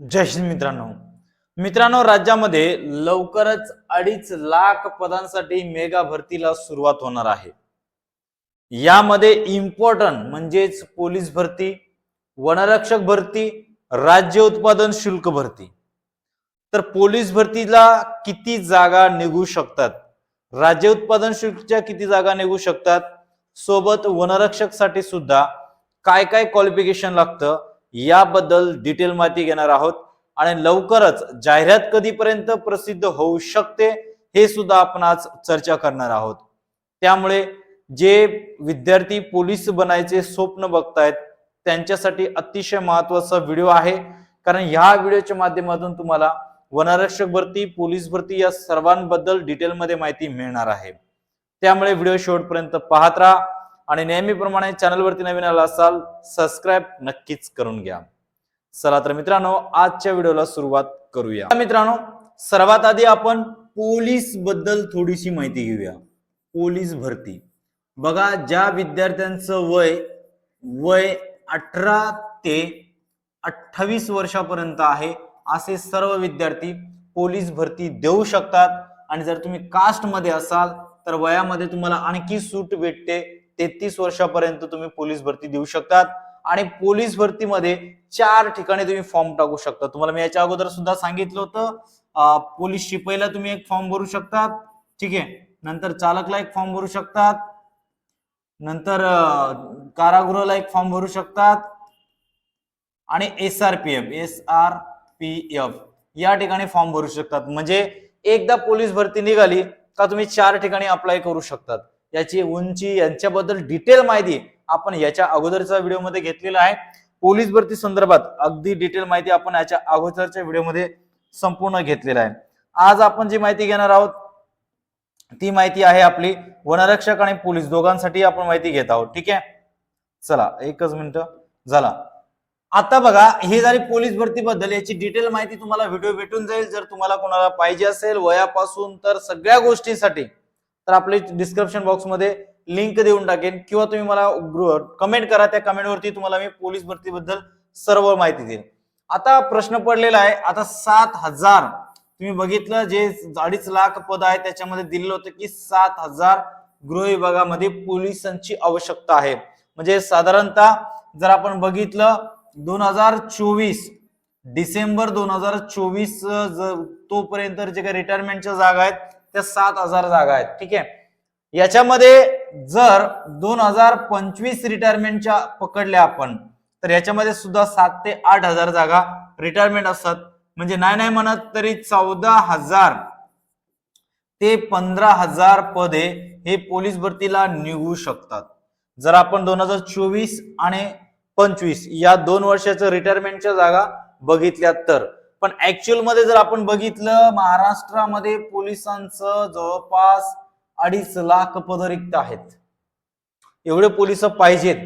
जय हिंद मित्रांनो. मित्रांनो राज्यामध्ये लवकरच अडीच लाख पदांसाठी मेगा भरतीला सुरुवात होणार आहे. यामध्ये इम्पॉर्टंट म्हणजेच पोलीस भरती वनरक्षक भरती राज्य उत्पादन शुल्क भरती. तर पोलीस भरतीला किती जागा निघू शकतात? राज्य उत्पादन शुल्कच्या किती जागा निघू शकतात? सोबत वनरक्षकसाठी सुद्धा काय काय क्वालिफिकेशन लागतं? याबद्दल डिटेल माहिती घेणार आहोत. आणि लवकरच जाहिरात कधीपर्यंत प्रसिद्ध होऊ शकते हे सुद्धा आपण आज चर्चा करणार आहोत. त्यामुळे जे विद्यार्थी पोलीस बनायचे स्वप्न बघतायत त्यांच्यासाठी अतिशय महत्त्वाचा व्हिडिओ आहे. कारण ह्या व्हिडिओच्या माध्यमातून तुम्हाला वनरक्षक भरती पोलीस भरती या सर्वांबद्दल डिटेलमध्ये माहिती मिळणार आहे. त्यामुळे व्हिडिओ शेवटपर्यंत पाहत राहा. आणि नेहमीप्रमाणे चॅनलवरती नवीन आला असाल सबस्क्राईब नक्कीच करून घ्या. चला तर मित्रांनो आजच्या व्हिडिओला सुरुवात करूया. मित्रांनो सर्वात आधी आपण पोलीसबद्दल थोडीशी माहिती घेऊया. पोलीस भरती. बघा ज्या विद्यार्थ्यांचं वय वय अठरा ते अठ्ठावीस वर्षापर्यंत आहे असे सर्व विद्यार्थी पोलीस भरती देऊ शकतात. आणि जर तुम्ही कास्टमध्ये असाल तर वयामध्ये तुम्हाला आणखी सूट भेटते. तेहतीस वर्षापर्यंत तुम्ही पोलीस भरती देऊ शकतात आणि पोलीस भरतीमध्ये चार ठिकाणी तुम्ही फॉर्म टाकू शकता. तुम्हाला मी याच्या अगोदर सुद्धा सांगितलं होतं पोलीस शिपाईला तुम्ही एक फॉर्म भरू शकतात. ठीक आहे? नंतर चालकला एक फॉर्म भरू शकतात. नंतर कारागृहाला एक फॉर्म भरू शकतात. आणि S R P F S R P F या ठिकाणी फॉर्म भरू शकतात. म्हणजे एकदा पोलीस भरती निघाली का तुम्ही चार ठिकाणी अप्लाय करू शकतात. याची उंची यांच्याबद्दल डिटेल माहिती आपण याच्या अगोदरच्या व्हिडिओमध्ये घेतलेला आहे. पोलीस भरती संदर्भात अगदी डिटेल माहिती आपण याच्या अगोदरच्या व्हिडिओमध्ये संपूर्ण घेतलेला आहे. आज आपण जी माहिती घेणार आहोत ती माहिती आहे आपली वनरक्षक आणि पोलीस. दोघांसाठी आपण माहिती घेत आहोत. ठीक आहे? चला एकच मिनिट. झाला. आता बघा हे झाली पोलीस भरतीबद्दल याची डिटेल माहिती तुम्हाला व्हिडिओ भेटून जाईल. जर तुम्हाला कोणाला पाहिजे असेल वयापासून तर सगळ्या गोष्टींसाठी तर आपले डिस्क्रिप्शन बॉक्समध्ये लिंक देऊन टाकेन. किंवा तुम्ही मला कमेंट करा त्या कमेंटवरती तुम्हाला मी पोलीस भरतीबद्दल सर्व माहिती देईन. आता प्रश्न पडलेला आहे आता सात हजार. तुम्ही बघितलं जे अडीच लाख पद आहे त्याच्यामध्ये दिलेलं होतं की सात हजार गृह विभागामध्ये पोलिसांची आवश्यकता आहे. म्हणजे साधारणतः जर आपण बघितलं दोन हजार चोवीस डिसेंबर दोन हजार चोवीस तोपर्यंत जे काही रिटायरमेंटच्या जागा आहेत त्या सात हजार जागा आहेत ठीक आहे? याच्यामध्ये जर दोन हजार पंचवीस रिटायरमेंटच्या पकडल्या आपण तर याच्यामध्ये सुद्धा सात ते आठ हजार जागा रिटायरमेंट असतात. म्हणजे नाही नाही म्हणत तरी चौदा हजार ते पंधरा हजार पदे हे पोलीस भरतीला निघू शकतात. जर आपण दोन हजार चोवीस आणि पंचवीस या दोन वर्षाच्या रिटायरमेंटच्या जागा बघितल्या तर पण ऍक्च्युअलमध्ये जर आपण बघितलं महाराष्ट्रामध्ये पोलिसांचं जवळपास अडीच लाख पद रिक्त आहेत. एवढे पोलीस पाहिजेत.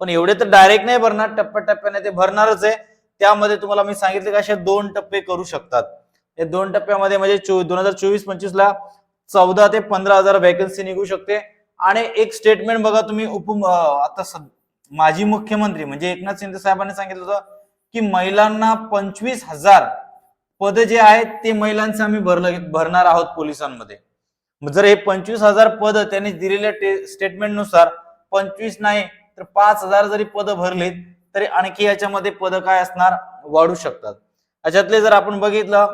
पण एवढे तर डायरेक्ट नाही भरणार टप्प्याटप्प्याने ते भरणारच आहे. त्यामध्ये तुम्हाला मी सांगितले की असे दोन टप्पे करू शकतात. या दोन टप्प्यामध्ये म्हणजे दोन हजार चोवीस पंचवीस ला चौदा ते पंधरा हजार वॅकन्सी निघू शकते. आणि एक स्टेटमेंट बघा तुम्ही उप आता सद- माजी मुख्यमंत्री म्हणजे एकनाथ शिंदे साहेबांनी सांगितलं होतं की महिलांना पंचवीस हजार पद जे आहेत ते महिलांचे आम्ही भरलं भरणार आहोत पोलिसांमध्ये. जर हे पंचवीस हजार पद त्यांनी दिलेल्या स्टेटमेंटनुसार पंचवीस नाही तर पाच हजार जरी पद भरलीत तरी आणखी याच्यामध्ये पद काय असणार? वाढू शकतात. याच्यातले जर आपण बघितलं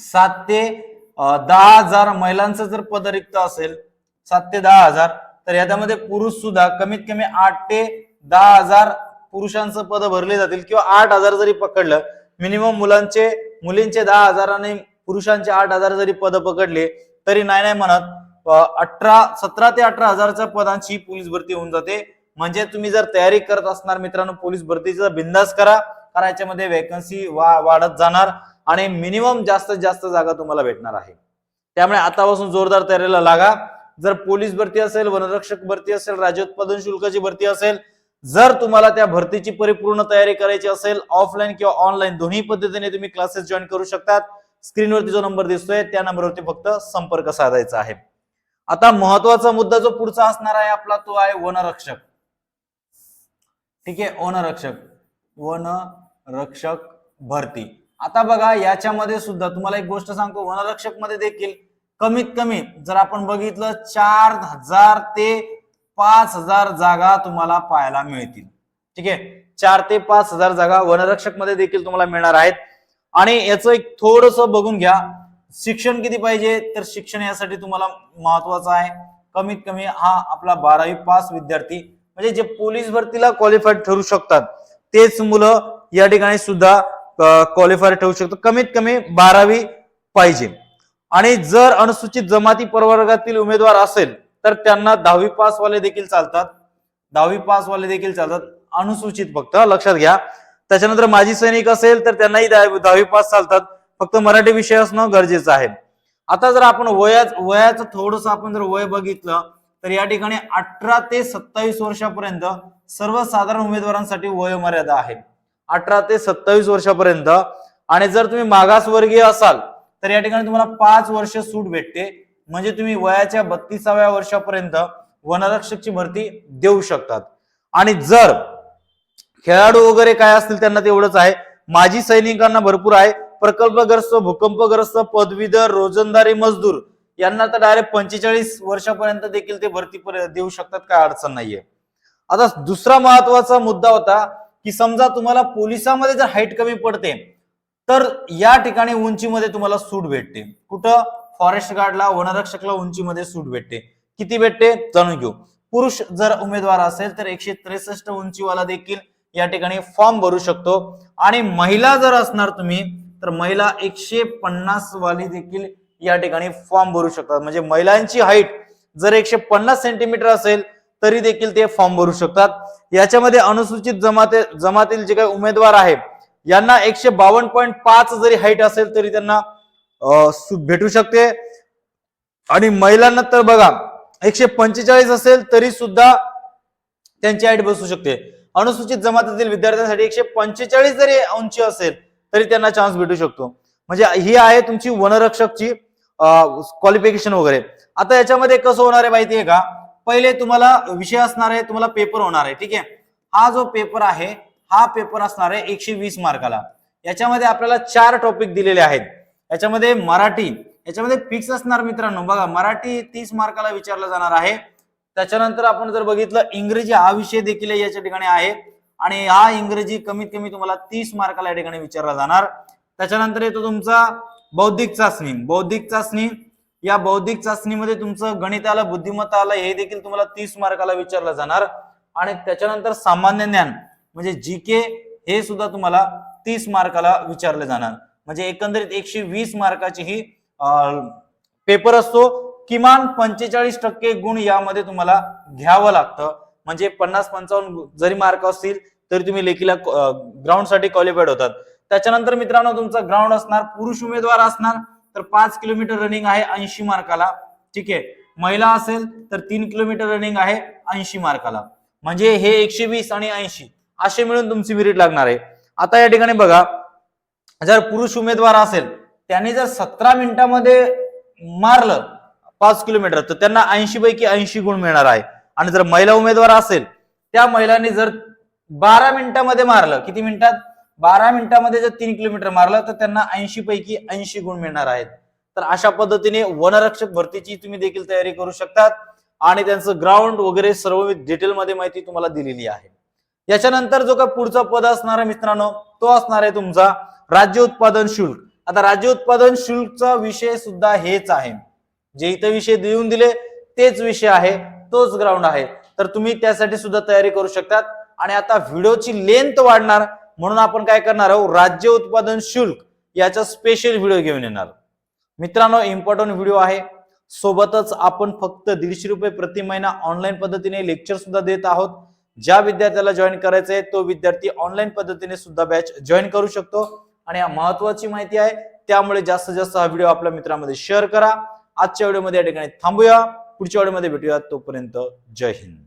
सात ते दहा हजार महिलांचं जर पद रिक्त असेल सात ते दहा हजार तर याच्यामध्ये पुरुष सुद्धा कमीत कमी आठ ते दहा हजार पुरुषांचं पद भरले जातील किंवा आठ हजार जरी पकडलं मिनिमम मुलांचे मुलींचे दहा हजार आणि पुरुषांचे आठ हजार जरी पद पकडले तरी नाही नाही म्हणत. अठरा सतरा ते अठरा हजारच्या पदांची पोलीस भरती होऊन जाते. म्हणजे तुम्ही जर तयारी करत असणार मित्रांनो पोलीस भरतीचा बिंदास करा. कारण याच्यामध्ये वा वाढत जाणार आणि मिनिमम जास्तीत जास्त जागा तुम्हाला भेटणार आहे. त्यामुळे आतापासून जोरदार तयारीला लागा. जर पोलीस भरती असेल वनरक्षक भरती असेल राज्य उत्पादन शुल्काची भरती असेल जर तुम्हाला त्या भरतीची परिपूर्ण तयारी करायची असेल ऑफलाईन किंवा ऑनलाईन दोन्ही पद्धतीने तुम्ही क्लासेस जॉईन करू शकतात. स्क्रीनवरती जो नंबर दिसतोय त्या नंबरवरती फक्त संपर्क साधायचा आहे. आता महत्त्वाचा मुद्दा जो पुढचा असणार आहे आपला तो आहे वनरक्षक. ठीक आहे वनरक्षक. वनरक्षक भरती. आता बघा याच्यामध्ये सुद्धा तुम्हाला एक गोष्ट सांगतो वनरक्षकमध्ये देखील कमीत कमी जर आपण बघितलं चार हजार ते पाच हजार जागा तुम्हाला पाहायला मिळतील. ठीक आहे? चार ते पाच हजार जागा वनरक्षकमध्ये देखील तुम्हाला मिळणार आहेत. आणि याचं एक थोडस बघून घ्या. शिक्षण किती पाहिजे? तर शिक्षण यासाठी तुम्हाला महत्वाचं आहे. कमीत कमी हा आपला बारावी पास विद्यार्थी म्हणजे जे पोलीस भरतीला क्वालिफाईड ठरू शकतात तेच मुलं या ठिकाणी सुद्धा क्वालिफाईड ठरू शकतो कमीत कमी बारावी पाहिजे. आणि जर अनुसूचित जमाती प्रवर्गातील उमेदवार असेल तर त्यांना दहावी पास वाले देखील चालतात. दहावी पास वाले देखील चालतात. अनुसूचित फक्त लक्षात घ्या. त्याच्यानंतर माजी सैनिक असेल तर त्यांनाही दहावी दहावी पास चालतात. फक्त मराठी विषय असणं गरजेचं आहे. आता जर आपण वया वयाचं थोडस आपण जर वय बघितलं तर या ठिकाणी अठरा ते सत्तावीस वर्षापर्यंत सर्वसाधारण उमेदवारांसाठी वय मर्यादा आहे. अठरा ते सत्तावीस वर्षापर्यंत. आणि जर तुम्ही मागासवर्गीय असाल तर या ठिकाणी तुम्हाला पाच वर्ष सूट भेटते. म्हणजे तुम्ही वयाच्या बत्तीसाव्या वर्षापर्यंत वनरक्षकची भरती देऊ शकतात. आणि जर खेळाडू वगैरे काय असतील त्यांना तेवढंच आहे. माजी सैनिकांना भरपूर आहे. प्रकल्पग्रस्त भूकंपग्रस्त पदवीधर रोजंदारी मजदूर यांना तर डायरेक्ट पंचेचाळीस वर्षापर्यंत देखील ते भरती पर- देऊ शकतात. काय अडचण नाहीये. आता दुसरा महत्त्वाचा मुद्दा होता की समजा तुम्हाला पोलिसामध्ये जर हाईट कमी पडते तर या ठिकाणी उंचीमध्ये तुम्हाला सूट भेटते. कुठं? फॉरेस्ट गार्डला वनरक्षकला उंचीमध्ये सूट भेटते. किती भेटते? जाणून घेऊ. पुरुष जर उमेदवार असेल तर एकशे त्रेसष्ट उंचीवाला देखील या ठिकाणी फॉर्म भरू शकतो. आणि महिला जर असणार तुम्ही तर महिला एकशे पन्नास वाली देखील या ठिकाणी फॉर्म भरू शकतात. म्हणजे महिलांची हाईट जर एकशे पन्नास सेंटीमीटर असेल तरी देखील ते फॉर्म भरू शकतात. याच्यामध्ये अनुसूचित जमाते जमातील जे काही उमेदवार आहेत यांना एकशे बावन्न पॉईंट पाच जरी हाईट असेल तरी त्यांना भेटू शकते. आणि महिलांना तर बघा एकशे पंचेचाळीस असेल तरी सुद्धा त्यांची ऍड बसू शकते. अनुसूचित जमातीतील विद्यार्थ्यांसाठी एकशे पंचेचाळीस जरी अंशी असेल तरी त्यांना चान्स भेटू शकतो. म्हणजे ही आहे तुमची वनरक्षकची क्वालिफिकेशन वगैरे. आता याच्यामध्ये कसं होणार आहे माहिती आहे का? पहिले तुम्हाला विषय असणार आहे तुम्हाला पेपर होणार आहे ठीक आहे? हा जो पेपर आहे हा पेपर असणार आहे एकशे वीस मार्काला याच्यामध्ये आपल्याला चार टॉपिक दिलेले आहेत. याच्यामध्ये मराठी याच्यामध्ये फिक्स असणार मित्रांनो. बघा मराठी तीस मार्काला विचारलं जाणार आहे. त्याच्यानंतर आपण जर बघितलं इंग्रजी हा विषय देखील याच्या ठिकाणी आहे. आणि हा इंग्रजी कमीत कमी तुम्हाला तीस मार्काला या ठिकाणी विचारला जाणार. त्याच्यानंतर येतो तुमचा बौद्धिक चाचणी. बौद्धिक चाचणी या बौद्धिक चाचणीमध्ये तुमचं गणित आलं बुद्धिमत्ता आलं हे देखील तुम्हाला तीस मार्काला विचारलं जाणार. आणि त्याच्यानंतर सामान्य ज्ञान म्हणजे जी के हे सुद्धा तुम्हाला तीस मार्काला विचारले जाणार. म्हणजे एकंदरीत एकशे वीस मार्काची ही पेपर असतो. किमान पंचेचाळीस टक्के गुण यामध्ये तुम्हाला घ्यावं लागतं. म्हणजे पन्नास पंचावन्न जरी मार्क असतील तरी तुम्ही लेखीला ग्राउंडसाठी क्वालिफाईड होतात. त्याच्यानंतर मित्रांनो तुमचा ग्राउंड असणार पुरुष उमेदवार असणार तर पाच किलोमीटर रनिंग आहे ऐंशी मार्काला. ठीक आहे. महिला असेल तर तीन किलोमीटर रनिंग आहे ऐंशी मार्काला. म्हणजे हे एकशे वीस आणि ऐंशी असे मिळून तुमची विरीट लागणार आहे. आता या ठिकाणी बघा जर पुरुष उमेदवार असेल त्यांनी जर सतरा मिनिटामध्ये मारलं पाच किलोमीटर तर त्यांना ऐंशी पैकी ऐंशी गुण मिळणार आहे. आणि जर महिला उमेदवार असेल त्या महिलांनी जर बारा मिनिटामध्ये मारलं किती मिनिटात? बारा मिनिटामध्ये जर तीन किलोमीटर मारलं तर त्यांना ऐंशी पैकी ऐंशी गुण मिळणार आहेत. तर अशा पद्धतीने वनरक्षक भरतीची तुम्ही देखील तयारी करू शकतात. आणि त्यांचं ग्राउंड वगैरे सर्व डिटेलमध्ये माहिती तुम्हाला दिलेली आहे. याच्यानंतर जो का पुढचा पद असणार आहे मित्रांनो तो असणार आहे तुमचा राज्य उत्पादन शुल्क. आता राज्य उत्पादन शुल्कचा विषय सुद्धा हेच आहे. जे इथं विषय देऊन दिले तेच विषय आहे. तोच ग्राउंड आहे. तर तुम्ही त्यासाठी सुद्धा तयारी करू शकतात. आणि आता व्हिडिओची लेंथ वाढणार म्हणून आपण काय करणार आहोत? राज्य उत्पादन शुल्क याचा स्पेशल व्हिडिओ घेऊन येणार. मित्रांनो इम्पॉर्टंट व्हिडिओ आहे. सोबतच आपण फक्त दीडशे रुपये प्रति महिना ऑनलाईन पद्धतीने लेक्चर सुद्धा देत आहोत. ज्या विद्यार्थ्याला जॉईन करायचं आहे तो विद्यार्थी ऑनलाईन पद्धतीने सुद्धा बॅच जॉईन करू शकतो. आणि महत्वाची माहिती आहे. त्यामुळे जास्तीत जास्त हा व्हिडिओ आपल्या मित्रांमध्ये शेअर करा. आजच्या व्हिडिओमध्ये या ठिकाणी थांबूया. पुढच्या व्हिडिओमध्ये भेटूया तोपर्यंत जय हिंद.